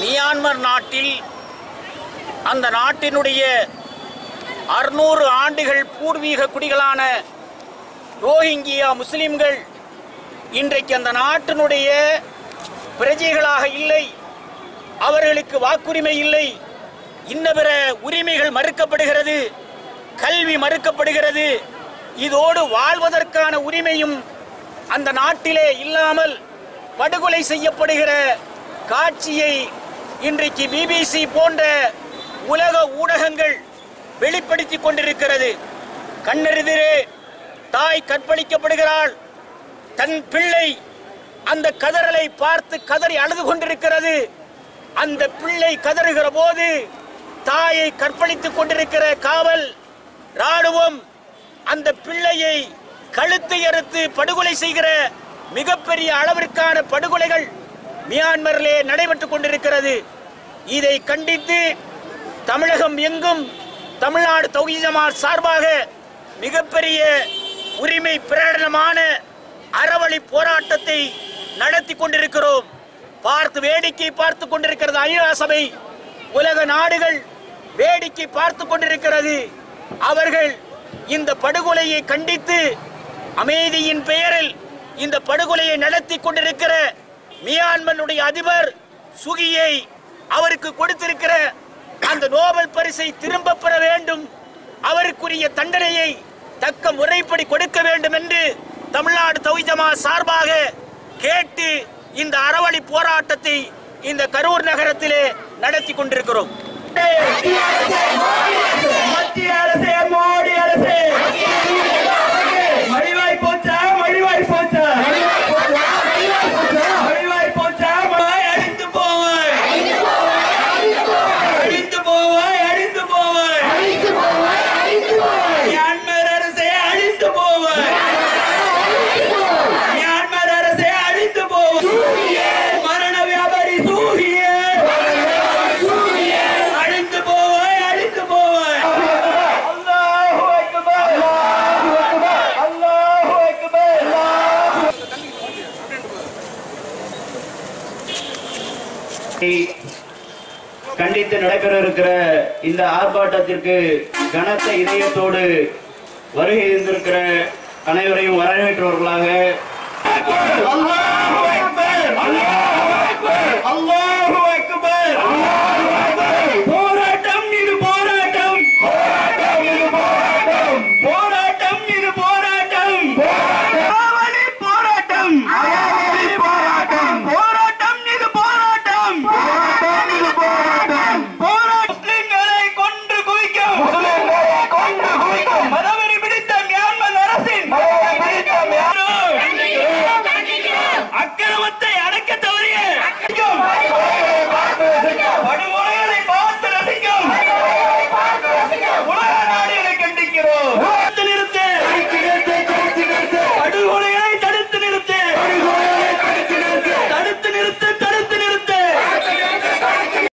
Myanmar நாட்டில் அந்த நாட்டினுடைய அறுநூறு ஆண்டுகள் பூர்வீக குடிகளான ரோஹிங்கியா முஸ்லிம்கள் இன்றைக்கு அந்த நாட்டினுடைய பிரஜைகளாக இல்லை அவர்களுக்கு வாக்குரிமை இல்லை. இன்ன பிற உரிமைகள் மறுக்கப்படுகிறது கல்வி மறுக்கப்படுகிறது. இதோடு வாழ்வதற்கான உரிமையும் அந்த நாட்டிலே இல்லாமல் படுகொலை செய்யப்படுகிற காட்சியை இன்றைக்கு பிபிசி போன்ற உலக ஊடகங்கள் வெளிப்படுத்திக் கொண்டிருக்கிறது. கண்ணெறிதிரே தாய் கற்பழிக்கப்படுகிறாள். தன் பிள்ளை அந்த கதறலை பார்த்து கதறி அழுது கொண்டிருக்கிறது. அந்த பிள்ளை கதறுகிற போது தாயை கற்பழித்துக் கொண்டிருக்கிற காவல் ராணுவம் அந்த பிள்ளையை கழுத்தை அறுத்து படுகொலை செய்கிற மிகப்பெரிய அளவிற்கான படுகொலைகள் மியான்மரிலே நடைபெற்றுக் கொண்டிருக்கிறது. இதை கண்டித்து தமிழகம் எங்கும் தமிழ்நாடு தொகுதிஜமார் சார்பாக மிகப்பெரிய உரிமை பிரகடனமான அறவழி போராட்டத்தை நடத்தி கொண்டிருக்கிறோம். பார்த்து வேடிக்கை பார்த்து கொண்டிருக்கிறது ஐநா சபை. உலக நாடுகள் வேடிக்கை பார்த்து கொண்டிருக்கிறது. அவர்கள் இந்த படுகொலையை கண்டித்து அமைதியின் பெயரில் இந்த படுகொலையை நடத்தி கொண்டிருக்கிற மியான்மனுடைய அதிபர் சுகியை அவருக்கு கொடுத்திருக்கிற அந்த நோபல் பரிசை திரும்ப பெற வேண்டும். அவருக்குரிய தண்டனையை தக்க முறைப்படி கொடுக்க வேண்டும் என்று தமிழ்நாடு தௌஜமா சார்பாக கேட்டு இந்த அறவழி போராட்டத்தை இந்த கரூர் நகரத்திலே நடத்தி கொண்டிருக்கிறோம். மத்திய அரசு கண்டித்து நடைபெற இருக்கிற இந்த ஆர்ப்பாட்டத்திற்கு கனத்த இதயத்தோடு வருகை இருந்திருக்கிற அனைவரையும் வரவேற்றவர்களாக